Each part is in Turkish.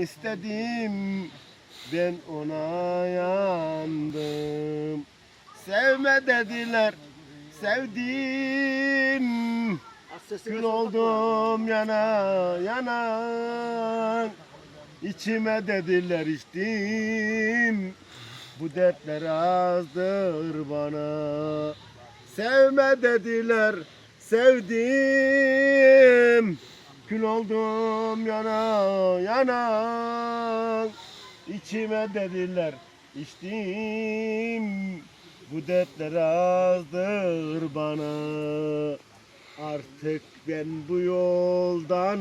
istedim ben ona yandım. Sevme dediler sevdim. Kül oldum yana yana. İçime dediler içtim. Bu dertler azdır bana. Sevme dediler sevdim Kül oldum yana yana. İçime dediler içtim. Bu dertler azdır bana. Artık ben bu yoldan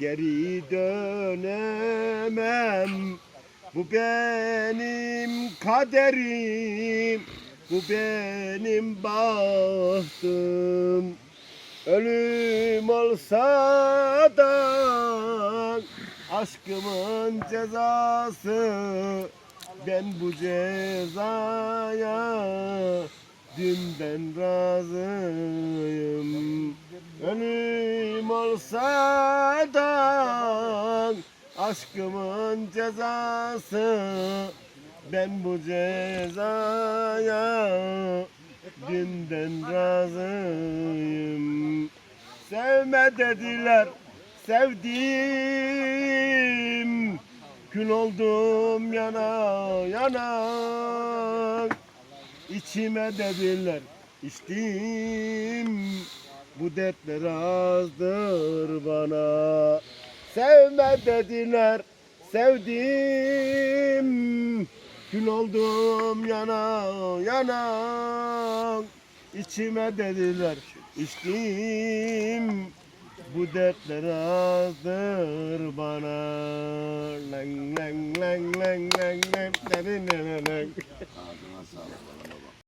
geri dönemem. Bu benim kaderim Bu benim bahtım Ölüm olsa da aşkımın cezası. Ben bu cezaya dünden razıyım. Ölüm olsa da aşkımın cezası. Ben bu cezaya dünden razıyım. Sevme dediler sevdim. Kül oldum yana yana. İçime dediler içtim. Bu dertler azdır bana. Sevme dediler sevdim Kül oldum yana yana. İçime dediler içtim. Bu dertler azdır bana. Lang lang lang lang lang lang lang Ağzına sağlık.